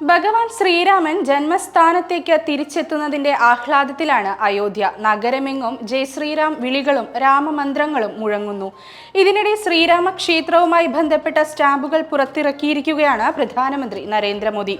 ഭഗവാൻ ശ്രീരാമൻ ജന്മസ്ഥാനത്തേക്ക് തിരിച്ചെത്തുന്നതിന്റെ ആഹ്ലാദത്തിലാണ് അയോധ്യ. നഗരമെങ്ങും ജയ് ശ്രീറാം വിളികളും രാമമന്ത്രങ്ങളും മുഴങ്ങുന്നു. ഇതിനിടെ ശ്രീരാമ ക്ഷേത്രവുമായി ബന്ധപ്പെട്ട സ്റ്റാമ്പുകൾ പുറത്തിറക്കിയിരിക്കുകയാണ് പ്രധാനമന്ത്രി നരേന്ദ്രമോദി.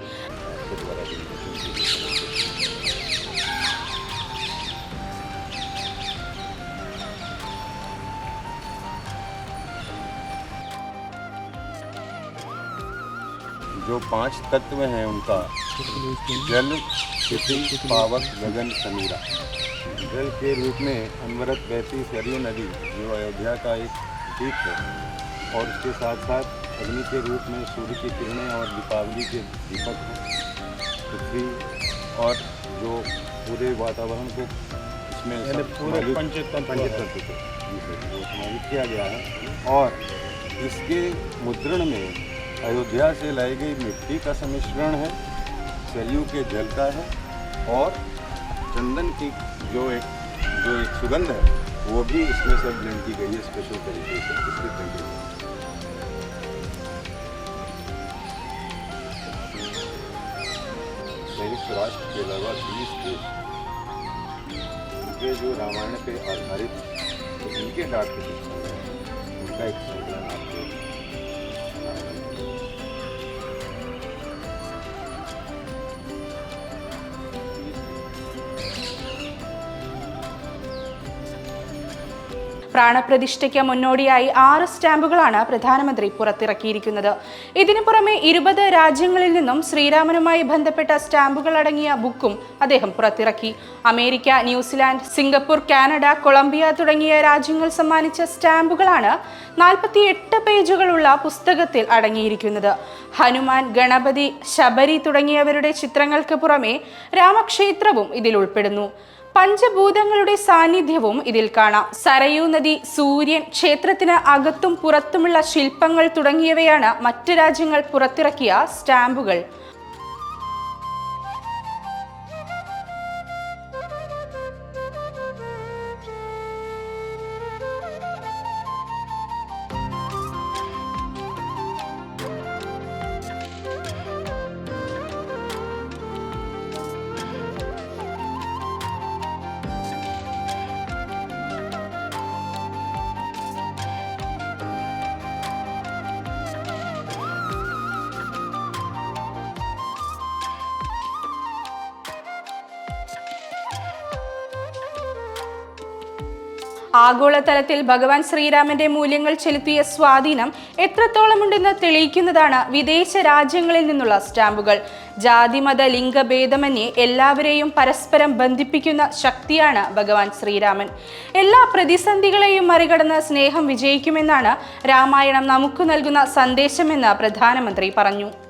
जो पाँच तत्व हैं उनका जल क्षिति पावक गगन समीरा। जल के रूप में अनवरत बहती सरयू नदी जो अयोध्या का एक प्रतीक है और उसके साथ साथ अग्नि के रूप में सूर्य की किरणें और दीपावली के दीपक हैं। पृथ्वी और जो पूरे वातावरण को इसमें पूरे को। किया गया है। और इसके मुद्रण में अयोध्या से लाई गई मिट्टी का सम्मिश्रण है, सरयू के जल का है और चंदन की जो एक जो एक सुगंध है, वो भी इसमें सब ब्लेंड की गई है स्पेशल तरीके से इसकी में संयुक्त राष्ट्र के अलावा बीस देश, उनके जो रामायण पे आधारित तो इनके डाक के उनका एक संकलन आपको പ്രാണപ്രതിഷ്ഠയ്ക്ക് മുന്നോടിയായി ആറ് സ്റ്റാമ്പുകളാണ് പ്രധാനമന്ത്രി പുറത്തിറക്കിയിരിക്കുന്നത്. ഇതിനു പുറമെ ഇരുപത് രാജ്യങ്ങളിൽ നിന്നും ശ്രീരാമനുമായി ബന്ധപ്പെട്ട സ്റ്റാമ്പുകൾ അടങ്ങിയ ബുക്കും അദ്ദേഹം പുറത്തിറക്കി. America New Zealand Singapore Canada Colombia തുടങ്ങിയ രാജ്യങ്ങൾ സമ്മാനിച്ച സ്റ്റാമ്പുകളാണ് നാൽപ്പത്തി എട്ട് പേജുകളുള്ള പുസ്തകത്തിൽ അടങ്ങിയിരിക്കുന്നത്. ഹനുമാൻ ഗണപതി ശബരി തുടങ്ങിയവരുടെ ചിത്രങ്ങൾക്ക് പുറമെ രാമക്ഷേത്രവും ഇതിൽ ഉൾപ്പെടുന്നു. പഞ്ചഭൂതങ്ങളുടെ സാന്നിധ്യവും ഇതിൽ കാണാം. സരയൂ നദി സൂര്യൻ ക്ഷേത്രത്തിന് അകത്തും പുറത്തുമുള്ള ശില്പങ്ങൾ തുടങ്ങിയവയാണ് മറ്റു രാജ്യങ്ങൾ പുറത്തിറക്കിയ സ്റ്റാമ്പുകൾ. ആഗോളതലത്തിൽ ഭഗവാൻ ശ്രീരാമന്റെ മൂല്യങ്ങൾ ചെലുത്തിയ സ്വാധീനം എത്രത്തോളമുണ്ടെന്ന് തെളിയിക്കുന്നതാണ് വിദേശ രാജ്യങ്ങളിൽ നിന്നുള്ള സ്റ്റാമ്പുകൾ. ജാതിമത ലിംഗഭേദമന്യേ എല്ലാവരെയും പരസ്പരം ബന്ധിപ്പിക്കുന്ന ശക്തിയാണ് ഭഗവാൻ ശ്രീരാമൻ. എല്ലാ പ്രതിസന്ധികളെയും മറികടന്ന് സ്നേഹം വിജയിക്കുമെന്നാണ് രാമായണം നമുക്ക് നൽകുന്ന സന്ദേശമെന്ന് പ്രധാനമന്ത്രി പറഞ്ഞു.